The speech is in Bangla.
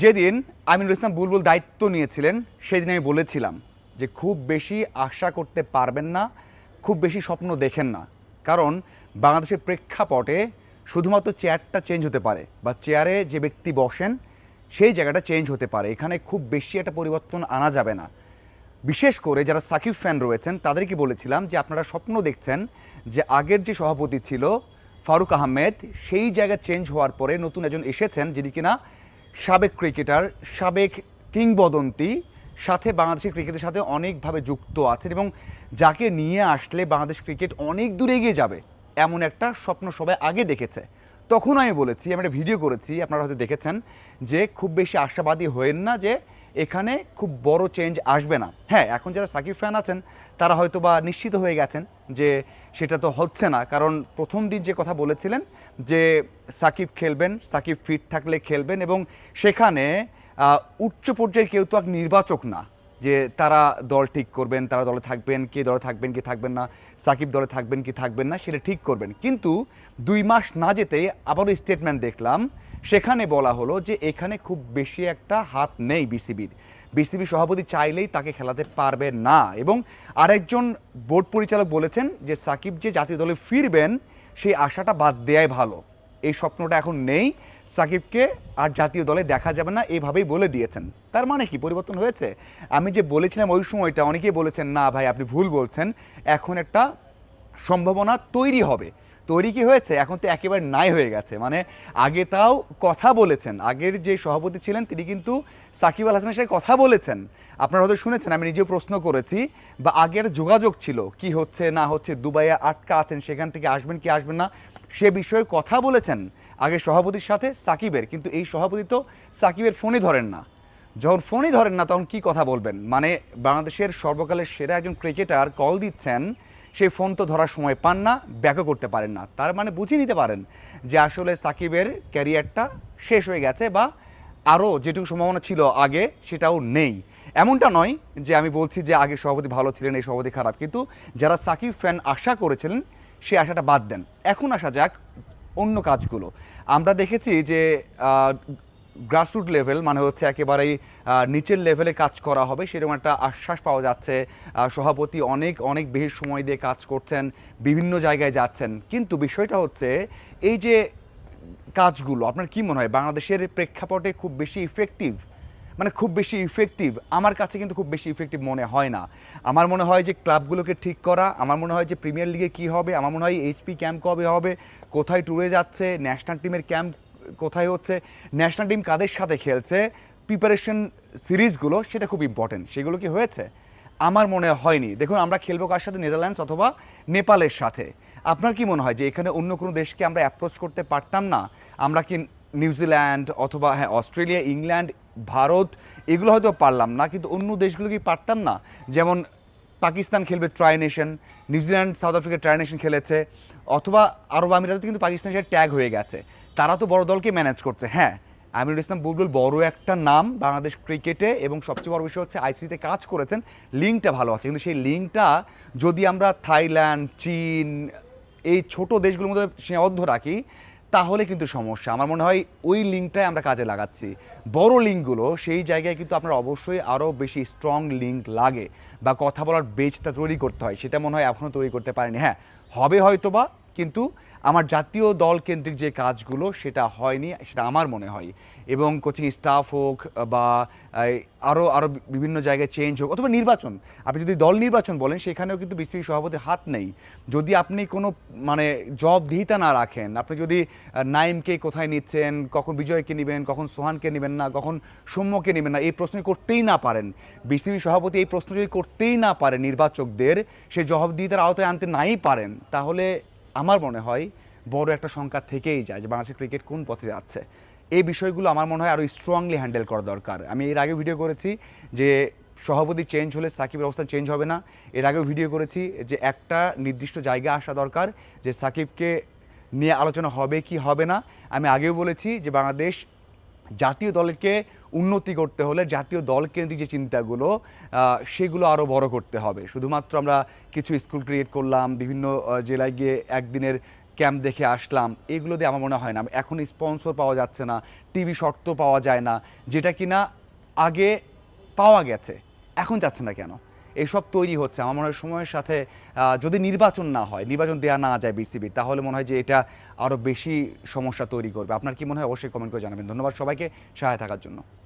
যেদিন আমিনুল ইসলাম বুলবুল দায়িত্ব নিয়েছিলেন, সেদিন আমি বলেছিলাম যে খুব বেশি আশা করতে পারবেন না, খুব বেশি স্বপ্ন দেখেন না। কারণ বাংলাদেশের প্রেক্ষাপটে শুধুমাত্র চেয়ারটা চেঞ্জ হতে পারে বা চেয়ারে যে ব্যক্তি বসেন, সেই জায়গাটা চেঞ্জ হতে পারে। এখানে খুব বেশি একটা পরিবর্তন আনা যাবে না। বিশেষ করে যারা সাকিব ফ্যান রয়েছেন, তাদেরকে বলেছিলাম যে আপনারা স্বপ্ন দেখছেন যে আগের যে সভাপতি ছিল, ফারুক আহমেদ, সেই জায়গা চেঞ্জ হওয়ার পরে নতুন একজন এসেছেন যিনি কিনা সাবেক ক্রিকেটার, সাবেক কিংবদন্তি, সাথে বাংলাদেশের ক্রিকেটের সাথে অনেকভাবে যুক্ত আছেন এবং যাকে নিয়ে আসলে বাংলাদেশ ক্রিকেট অনেক দূরে এগিয়ে যাবে, এমন একটা স্বপ্ন সবাই আগে দেখেছে। তখন আমি বলেছি, আমি একটা ভিডিও করেছি, আপনারা হয়তো দেখেছেন যে খুব বেশি আশাবাদী হয়েন না যে এখানে খুব বড় চেঞ্জ আসবে না। হ্যাঁ এখন যারা সাকিব ফ্যান আছেন, তারা হয়তো বা নিশ্চিত হয়ে গেছেন যে সেটা তো হচ্ছে না। কারণ প্রথম দিন যে কথা বলেছিলেন যে সাকিব খেলবেন, সাকিব ফিট থাকলে খেলবেন এবং সেখানে উচ্চ পর্যায়ের কেউ তো এক নির্বাচক না। যে তারা দল ঠিক করবেন, তারা দলে থাকবেন, কে দলে থাকবেন, কি থাকবেন না, সাকিব দলে থাকবেন, কি থাকবেন না, সেটা ঠিক করবেন। কিন্তু দুই মাস না যেতেই আবারও স্টেটমেন্ট দেখলাম, সেখানে বলা হলো যে এখানে খুব বেশি একটা হাত নেই বিসিবির। বিসিবি সভাপতি চাইলেই তাকে খেলাতে পারবে না এবং আরেকজন বোর্ড পরিচালক বলেছেন যে সাকিব যে জাতীয় দলে ফিরবেন, সেই আশাটা বাদ দেয়াই ভালো। এই স্বপ্নটা এখন নেই। সাকিবকে আর জাতীয় দলে দেখা যাবে না, এভাবেই বলে দিয়েছেন। তার মানে কি? পরিবর্তন হয়েছে? আমি যে বলেছিলাম ওই সময়টা, অনেকেই বলেছেন, না ভাই, আপনি ভুল বলছেন। এখন একটা সম্ভাবনা তৈরি হবে। তৈরি কি হয়েছে? এখন তো একেবারে নাই হয়ে গেছে। মানে আগে তাও কথা বলেছেন। আগের যে সভাপতি ছিলেন, তিনি কিন্তু সাকিব আল হাসানের সাথে কথা বলেছেন। আপনারা হয়তো শুনেছেন, আমি নিজেও প্রশ্ন করেছি, বা আগের যোগাযোগ ছিল, কি হচ্ছে, না হচ্ছে, দুবাইয়ে আটকা আছেন, সেখান থেকে আসবেন, কি আসবেন না, সে বিষয়ে কথা বলেছেন আগে সভাপতির সাথে সাকিবের। কিন্তু এই সভাপতি তো সাকিবের ফোনই ধরেন না। যখন ফোনই ধরেন না, তখন কি কথা বলবেন? মানে বাংলাদেশের সর্বকালের সেরা একজন ক্রিকেটার কল দিচ্ছেন সেই ফোন তো ধরার সময় পান না, ব্যাকও করতে পারেন না। তার মানে বুঝিয়ে নিতে পারেন যে আসলে সাকিবের ক্যারিয়ারটা শেষ হয়ে গেছে বা আরও যেটুকু সম্ভাবনা ছিল আগে সেটাও নেই। এমনটা নয় যে আমি বলছি যে আগে সভাপতি ভালো ছিলেন, এই সভাপতি খারাপ। কিন্তু যারা সাকিব ফ্যান আশা করেছিলেন, সে আশাটা বাদ দেন। এখন আসা যাক অন্য কাজগুলো। আমরা দেখেছি যে গ্রাসরুট লেভেল মানে হচ্ছে একেবারেই নিচের লেভেলে কাজ করা হবে। সেরকম একটা আশ্বাস পাওয়া যাচ্ছে। সভাপতি অনেক অনেক বেশি সময় দিয়ে কাজ করছেন, বিভিন্ন জায়গায় যাচ্ছেন। কিন্তু বিষয়টা হচ্ছে, এই যে কাজগুলো, আপনার কি মনে হয়? বাংলাদেশের প্রেক্ষাপটে খুব বেশি ইফেক্টিভ মানে খুব বেশি ইফেক্টিভ আমার কাছে কিন্তু খুব বেশি ইফেক্টিভ মনে হয় না। আমার মনে হয় যে ক্লাবগুলোকে ঠিক করা, আমার মনে হয় যে প্রিমিয়ার লিগে কী হবে, আমার মনে হয় এইচপি ক্যাম্প কবে হবে, কোথায় ট্যুরে যাচ্ছে ন্যাশনাল টিমের ক্যাম্প কোথায় হচ্ছে? ন্যাশনাল টিম কাদের সাথে খেলছে? প্রিপারেশন সিরিজগুলো সেটা খুব ইম্পর্টেন্ট সেগুলো কি হয়েছে? আমার মনে হয়নি। দেখুন, আমরা খেলব কার সাথে? নেদারল্যান্ডস অথবা নেপালের সাথে। আপনার কি মনে হয় যে এখানে অন্য কোনো দেশকে আমরা অ্যাপ্রোচ করতে পারতাম না? আমরা কি নিউজিল্যান্ড অথবা হ্যাঁ অস্ট্রেলিয়া ইংল্যান্ড ভারত, এগুলো হয়তো পারলাম না। কিন্তু অন্য দেশগুলো কি পারতাম না? যেমন পাকিস্তান খেলবে tri nation New Zealand South Africa tri nation খেলেছে, অথবা আরব আমিরাতে কিন্তু পাকিস্তানের সাথে ট্যাগ হয়ে গেছে। তারা তো বড় দলকে ম্যানেজ করছে। হ্যাঁ আমিরুল ইসলাম বুলবুল বড় একটা নাম বাংলাদেশ ক্রিকেটে এবং সবচেয়ে বড় বিষয় হচ্ছে আইসিতে কাজ করেছেন। লিঙ্কটা ভালো আছে, কিন্তু সেই লিঙ্কটা যদি আমরা থাইল্যান্ড, চীন, এই ছোট দেশগুলোর মধ্যে সীমাবদ্ধ রাখি, তাহলে কিন্তু সমস্যা। আমার মনে হয় ওই লিঙ্কটাই আমরা কাজে লাগাচ্ছি। বড় লিঙ্কগুলো, সেই জায়গায় কিন্তু আপনার অবশ্যই আরও বেশি স্ট্রং লিঙ্ক লাগে বা কথা বলার বেচটা তৈরি করতে হয়। সেটা মনে হয় এখনও তৈরি করতে পারেনি। হ্যাঁ হবে হয়তো বা কিন্তু আমার জাতীয় দল কেন্দ্রিক যে কাজগুলো সেটা হয়নি, সেটা আমার মনে হয়। এবং কোচিং স্টাফ হোক বা আরও আরও বিভিন্ন জায়গায় চেঞ্জ হোক অথবা নির্বাচন। আপনি যদি দল নির্বাচন বলেন, সেখানেও কিন্তু বিসিবি সভাপতির হাত নেই। যদি আপনি কোনো মানে জবাবদিহিতা না রাখেন, আপনি যদি নাইমকে কোথায় নিচ্ছেন, কখন বিজয়কে নেবেন, কখন সোহানকে নেবেন না, কখন সৌম্যকে নেবেন না, এই প্রশ্ন করতেই না পারেন। বিসিবি সভাপতি এই প্রশ্ন যদি করতেই না পারেন নির্বাচকদের সেই জবাবদিহিতার আওতায় আনতে নাই পারেন, তাহলে আমার মনে হয় বড় একটা সংখ্যা থেকেই যায় যে বাংলাদেশের ক্রিকেট কোন পথে যাচ্ছে। এই বিষয়গুলো আমার মনে হয় আরও স্ট্রংলি হ্যান্ডেল করা দরকার। আমি এর আগে ভিডিও করেছি যে সভাপতি চেঞ্জ হলে সাকিবের অবস্থা চেঞ্জ হবে না। এর আগেও ভিডিও করেছি যে একটা নির্দিষ্ট জায়গা আসা দরকার যে সাকিবকে নিয়ে আলোচনা হবে কি হবে না। আমি আগেও বলেছি যে বাংলাদেশ জাতীয় দলকে উন্নতি করতে হলে জাতীয় দল কেন্দ্রিক যে চিন্তাগুলো সেগুলো আরও বড় করতে হবে। শুধুমাত্র আমরা কিছু স্কুল ক্রিয়েট করলাম, বিভিন্ন জেলায় গিয়ে একদিনের ক্যাম্প দেখে আসলাম, এগুলো দিয়ে আমার মনে হয় না। এখন স্পন্সর পাওয়া যাচ্ছে না, টিভি শর্ত পাওয়া যায় না, যেটা কিনা আগে পাওয়া গেছে, এখন যাচ্ছে না কেন? এইসব তৈরি হচ্ছে। আমার মনে হয় সময়ের সাথে যদি নির্বাচন না হয়, নির্বাচন দেওয়া না যায় বিসিবির তাহলে মনে হয় যে এটা আরও বেশি সমস্যা তৈরি করবে। আপনার কি মনে হয়? অবশ্যই কমেন্ট করে জানাবেন। ধন্যবাদ সবাইকে। সহায় থাকার জন্য।